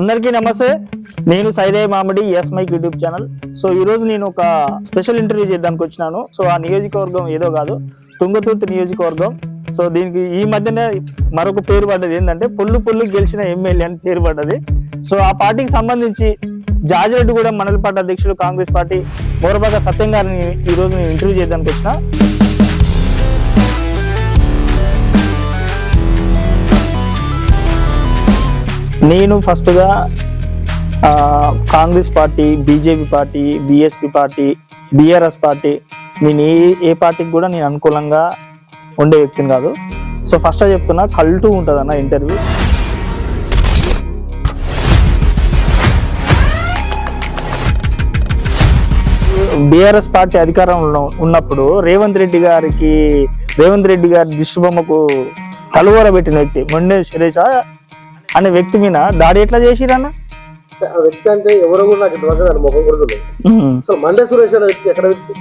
అందరికీ నమస్తే. నేను Saidaiah Mamidi S mike YouTube channel. So ఈరోజు నేను ఒక స్పెషల్ ఇంటర్వ్యూ చేయడానికి వచ్చినాను. సో ఆ నియోజకవర్గం ఏదో కాదు తుంగతుర్తి నియోజకవర్గం. సో దీనికి ఈ మధ్యనే మరొక పేరు పడ్డది ఏంటంటే పొల్లు పొల్లు గెలిచిన ఎమ్మెల్యే అని పేరు పడ్డది. సో ఆ పార్టీకి సంబంధించి జాజిరెడ్డి కూడా మండల పార్టీ అధ్యక్షులు కాంగ్రెస్ పార్టీ మోరబాగ సత్యం గారిని ఈ రోజు నేను ఇంటర్వ్యూ చేయడానికి వచ్చిన. నేను ఫస్ట్గా Congress party BJP party BSP party BRS party నేను ఏ ఏ పార్టీకి కూడా నేను అనుకూలంగా ఉండే వ్యక్తిని కాదు. సో ఫస్ట్ చెప్తున్నా కల్టు ఉంటుంది అన్న ఇంటర్వ్యూ. బీఆర్ఎస్ పార్టీ అధికారంలో ఉన్నప్పుడు రేవంత్ రెడ్డి గారికి రేవంత్ రెడ్డి గారి దిష్టిబొమ్మకు తలువర పెట్టిన వ్యక్తి మొండే సురేష అనే వ్యక్తి మీద దాడి ఎట్లా చేసిరన్న? ఆ వ్యక్తి అంటే ఎవరో కూడా నాకు ఇంతవరకు దాని ముఖం కూడా తెలియదు అసలు మండే సురేష్ అనే వ్యక్తి ఎక్కడ వ్యక్తి?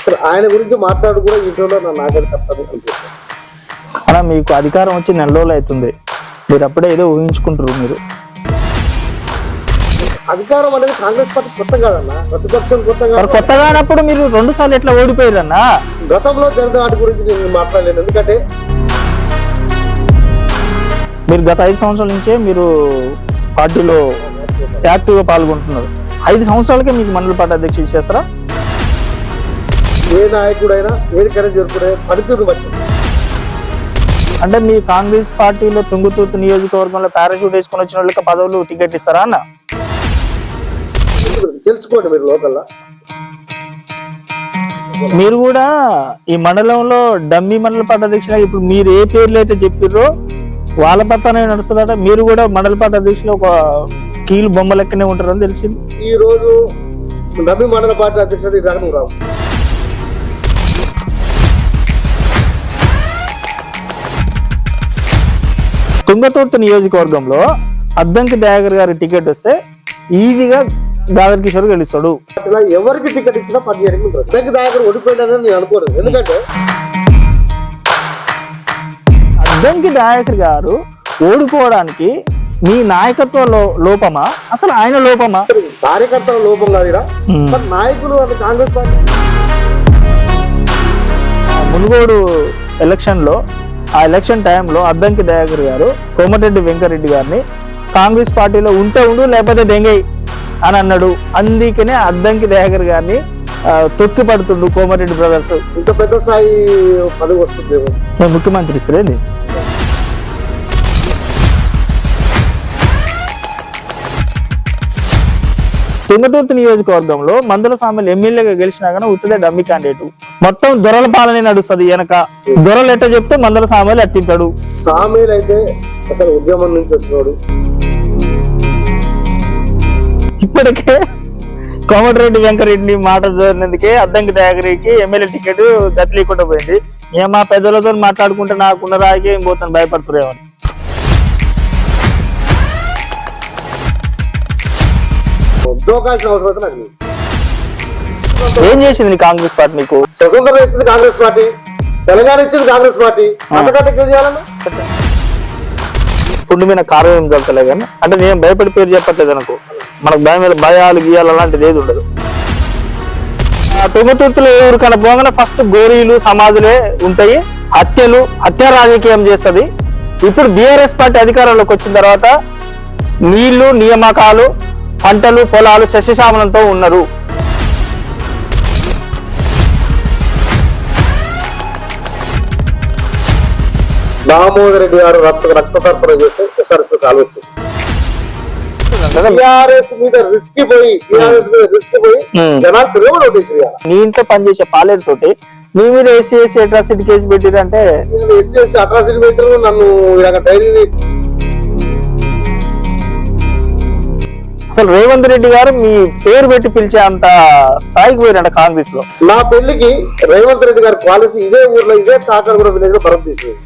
అసలు ఆయన గురించి మాట్లాడు కూడా ఇంట్లో నా నాకది తప్పదు అనిపిస్తుంది. అలా మీకు అధికారం వచ్చి నెల రోజులు అవుతుంది. మీరు అప్పుడే ఏదో ఊహించుకుంటారు మీరు. అధికారం అనేది కాంగ్రెస్ పార్టీ కొత్త కాదన్న ప్రతిపక్షం కొత్త మరి కాదు. కొత్తగా అన్నప్పుడు మీరు రెండు సార్లు ఎట్లా ఓడిపోయారన్నా గతంలో జరిగిన వాటి గురించి నేను మాట్లాడలేను ఎందుకంటే మీరు గత ఐదు సంవత్సరాల నుంచే మీరు పార్టీలో యాక్టివ్గా పాల్గొంటున్నారు. ఐదు సంవత్సరాలకే మీకు మండల పార్టీ అధ్యక్షుడు చేస్తారా? ఏ నాయకుడైనా ఏడికైనా జరుపుకునే పనితీరుని బట్టి అంటే మీ కాంగ్రెస్ పార్టీలో తుంగుతూతు నియోజకవర్గంలో పారాషూట్ వేసుకొని వచ్చిన వాళ్ళకి పదవులు టికెట్ ఇస్తారా అన్న? తెలుసుకోండి మీరు లోకల్లా. మీరు కూడా ఈ మండలంలో డమ్మీ మండల పార్టీ అధ్యక్షులు ఇప్పుడు మీరు ఏ పేర్లు అయితే చెప్పిర్రో వాళ్ళ పక్కనే నడుస్తుందట. మీరు కూడా మండల పార్టీ అధ్యక్షులు ఒక కీలు బొమ్మ లెక్కనే ఉంటారని తెలిసింది. ఈ రోజు నమ్మి మండల పార్టీ అధ్యక్షుడు రకం రావు తుంగతుర్తి నియోజకవర్గంలో అద్దంకి దయాగర్ గారి టికెట్ వస్తే ఈజీగా దాదర్ కిషోర్ గెలుస్తాడు. ఇలా ఎవరికి టికెట్ ఇచ్చినా పని చేయడానికి ఉంటుంది దానికి దాకా ఓడిపోయినారని నేను అనుకోను ఎందుకంటే అద్దంకి దయాకర్ గారు ఓడిపోవడానికి మీ నాయకత్వ లోపమా? అసలు ఆయన లోపమా? కార్యకర్తల లోపం కాదు నాయకులు కాంగ్రెస్ పార్టీ మునుగోడు ఎలక్షన్లో ఆ ఎలక్షన్ టైంలో అద్దంకి దయాకర్ గారు కోమటిరెడ్డి వెంకరెడ్డి గారిని కాంగ్రెస్ పార్టీలో ఉంటే ఉండు లేకపోతే దెంగై అని అన్నాడు. అందుకనే అద్దంకి దయాకర్ గారిని తొక్కి పడుతుండు కోమటిరెడ్డి బ్రదర్స్. ఇంత పెద్ద స్థాయి పదవి వస్తుంది ముఖ్యమంత్రి ఇస్తలేదు తుంగతుర్తి నియోజకవర్గంలో మందుల సామెలు ఎమ్మెల్యేగా గెలిచినా కానీ ఉత్తదే డమ్మి క్యాండిడేట్ మొత్తం దొరల పాలనే నడుస్తుంది వెనక దొరలు ఎట్ట చెప్తే మందుల సామెలు అట్టింటాడు సామీలు అయితే అసలు ఉద్యమం నుంచి వచ్చినోడు. ఇప్పటికే కోమటిరెడ్డి వెంకరెడ్డిని మాట జరిగినందుకే అద్దంకి దయాగరికి ఎమ్మెల్యే టికెట్ గతి లేకుండా పోయింది. ఏ మా పెద్దలతో మాట్లాడుకుంటే నాకున్న రాయికే ఏం పోతాను భయపడుతురేమో జోకాల్సిన అవసరం అయితే నాకు. ఏం చేసింది కాంగ్రెస్ పార్టీ నీకు స్వతంత్రం ఇచ్చింది కాంగ్రెస్ పార్టీ తెలంగాణ ఇచ్చింది కాంగ్రెస్ పార్టీ. అంతకంటే ఏం చేయాలన్నా? పుండు మీద కారం ఏం జరుగుతలే కానీ అంటే నేను భయపడి పేరు చెప్పట్లేదు అనుకో. మనకు భయం మీద భయాలు గీయాలు అలాంటిది ఏది ఉండదు. ఏ ఊరికైనా పోగానే ఫస్ట్ గోరీలు సమాధులే ఉంటాయి. హత్యలు హత్య రాజకీయం చేస్తుంది. ఇప్పుడు బీఆర్ఎస్ పార్టీ అధికారంలోకి వచ్చిన తర్వాత నీళ్ళు నియామకాలు పంటలు పొలాలు సస్యశ్యామలంతో ఉన్నారు. దామోదర్ రెడ్డి గారు రక్త రక్త తర్పణ చేస్తే ఎస్ఆర్ఎస్ కాలు వచ్చింది. టిఆర్ఎస్ మీద రిస్క్ పోయి టిఆర్ఎస్ మీద రిస్క్ పోయి. జనాలు తిరగబడి ఓటేసి నీ ఇంట్లో పనిచేసే పాలేరు తోటి నీ మీద ఏసీ ఏసీ అట్రాసిటీ కేసు పెట్టిరంటే ఎస్సీ ఎస్సీ అట్రాసిటీ పెట్టారు నన్ను ఇలాగ డైరీ అసలు రేవంత్ రెడ్డి గారు మీ పేరు పెట్టి పిలిచే అంత స్థాయికి పోయినట కాంగ్రెస్లో. నా పెళ్ళికి రేవంత్ రెడ్డి గారి పాలసీ ఇదే ఊర్లో ఇదే చాకరగూడ విలేజ్లో తీసుకుంది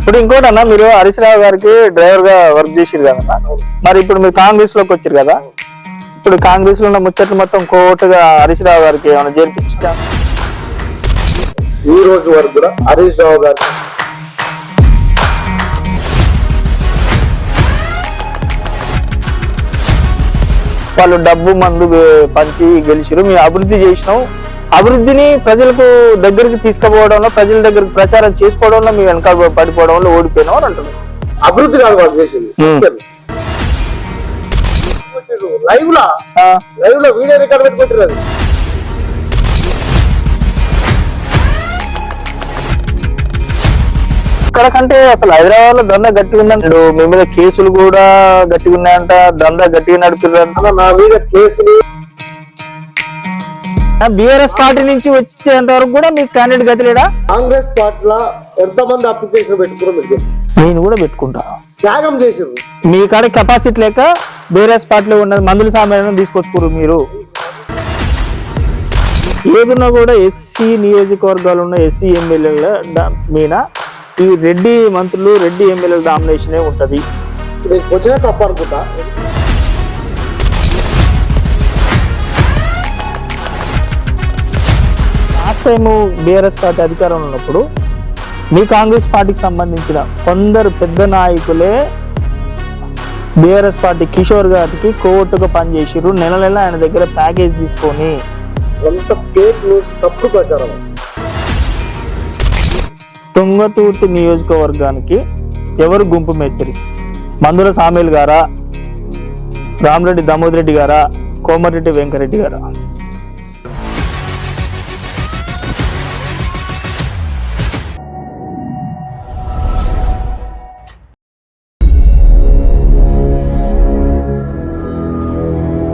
ఇప్పుడు ఇంకోటి అన్న మీరు హరీశ్రావు గారికి డ్రైవర్గా వర్క్ చేసిరు కదా మరి ఇప్పుడు మీరు కాంగ్రెస్లోకి వచ్చారు కదా? ఇప్పుడు కాంగ్రెస్లో ఉన్న ముచ్చట్లు మొత్తం కోర్టుగా హరీశ్రావు గారికి ఏమైనా చేర్పించా ఈ రోజు వరకు కూడా హరీష్ రావు గారు వాళ్ళు డబ్బు మందు పంచి గెలిచిరు మేము అభివృద్ధి చేసినాం. అభివృద్ధిని ప్రజలకు దగ్గరికి తీసుకుపోవడంలో ప్రజల దగ్గరికి ప్రచారం చేసుకోవడంలో మేము వెనక పడిపోవడంలో ఓడిపోయినాం అని అంటున్నారు. అభివృద్ధి కాదు వాళ్ళు చేసింది. లైవ్ లా? లైవ్లో వీడియో రికార్డ్ పెట్టుకుంటారు ఇక్కడ కంటే అసలు హైదరాబాద్లో దందా గట్టిగా ఉందంట మీ మీద కేసులు కూడా గట్టిగా ఉన్నాయంట. దందా గట్టిగా నడిపిరంట అలా నా మీద కేసులు బీఆర్ఎస్ పార్టీ నుంచి వచ్చేంత వరకు కూడా మీకు క్యాండిడేట్ గతి లేడా కాంగ్రెస్ పార్టీలో ఎంతమంది అప్లికేషన్ మీకు తెలుసు. నేను కూడా పెట్టుకుంటా. త్యాగం చేసిండ్రు. మీ కాడ కెపాసిటీ లేక బీఆర్ఎస్ పార్టీలో ఉన్న మందుల సామాన్యం తీసుకొచ్చుకోరు మీరు. ఏదున్నా కూడా ఎస్సీ నియోజకవర్గాలు ఉన్న ఎస్సీ ఎమ్మెల్యేల మీద ఈ రెడ్డి మంత్రులు రెడ్డి ఎమ్మెల్యేల డామినేషనే ఉంటది. వచ్చినా తప్ప అనుకుంటా. లాస్ట్ టైం బీఆర్ఎస్ పార్టీ అధికారంలో ఉన్నప్పుడు మీ కాంగ్రెస్ పార్టీకి సంబంధించిన కొందరు పెద్ద నాయకులే బీఆర్ఎస్ పార్టీ కిషోర్ గారికి కోర్టుగా పనిచేసిర్రు. నెల నెల ఆయన దగ్గర ప్యాకేజ్ తీసుకొని అంత ఫేక్ న్యూస్ తప్పుడు ప్రచారం. తుంగతుర్తి నియోజకవర్గానికి ఎవరు గుంపు మేస్త్రి? మందుల సామేల్ గారా? రామరెడ్డి దామోదరెడ్డి గారా? కోమరెడ్డి వెంకరెడ్డి గారా?